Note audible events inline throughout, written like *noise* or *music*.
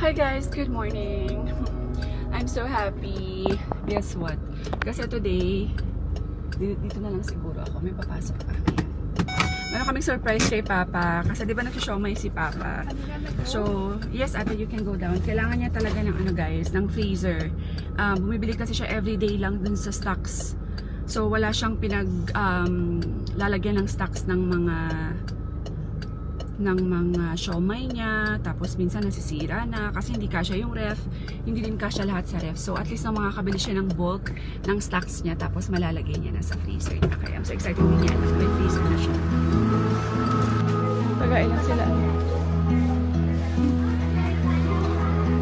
Hi guys, good morning. I'm so happy. Guess what? Kasi today, dito, na lang siguro ako. May papasok pa. Ayan. Meron kaming surprise kay Papa. Kasi di ba nag-showmay si Papa? So, yes ate, you can go down. Kailangan niya talaga ng ano guys, ng freezer. Um, bumibili kasi siya everyday lang dun sa stocks. So, wala siyang pinag um, lalagyan ng stocks ng mga ng mga siomay niya, tapos minsan nasisira na kasi hindi kasya yung ref, hindi din kasya lahat sa ref. So at least na makakabili siya ng bulk ng stocks niya, tapos malalagay niya na sa freezer niya. Kaya I'm so excited din niya na may freezer na siya. Pagkailan sila.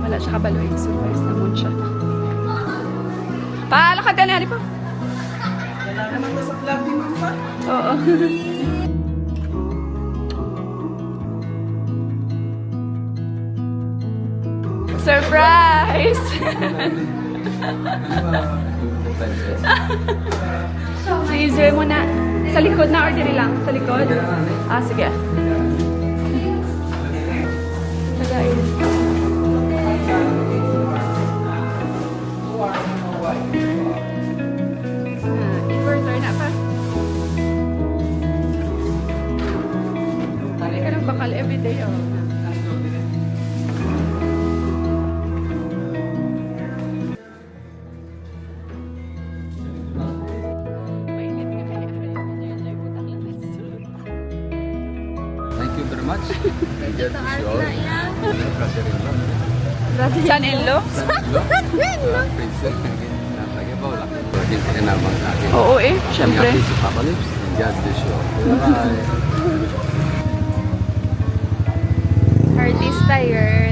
Wala siya kabaloy. Surprise naman siya. Paalakad ka na, di pa? Wala naman sa vlog ni Mama. Oo. *laughs* Surprise! Freezer mo na. Sa likod na or diri lang? Sa likod? Ah, sige. Tagain. Inverter na pa. Oh. Much. God bless you all. Son-in-law? Uh, Princess. Napag-ibaw lang. Working ka naman sa akin. Oo eh, syempre. Ingat si Papa Lips. God bless you all. Bye. Artista yun.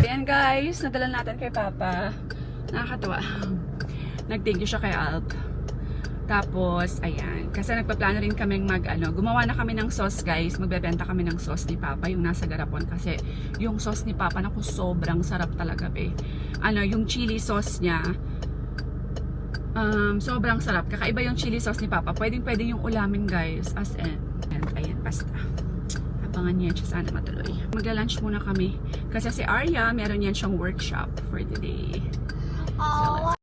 Ayan guys, nadala natin kay Papa. Nakakatawa. Nag-thank you siya kay Alp. Tapos, ayan. Kasi nagpaplano rin kaming mag, ano, gumawa na kami ng sauce guys. Magbebenta kami ng sauce ni Papa, yung nasa garapon. Kasi yung sauce ni Papa, naku, sobrang sarap talaga, be. Ano, yung chili sauce niya, um, sobrang sarap. Kakaiba yung chili sauce ni Papa. Pwedeng pwede yung ulamin guys. As in, and, ayan, basta. Abangan niya siya sana matuloy. Magla-lunch muna kami. Kasi si Arya, meron yan siyang workshop for today. So,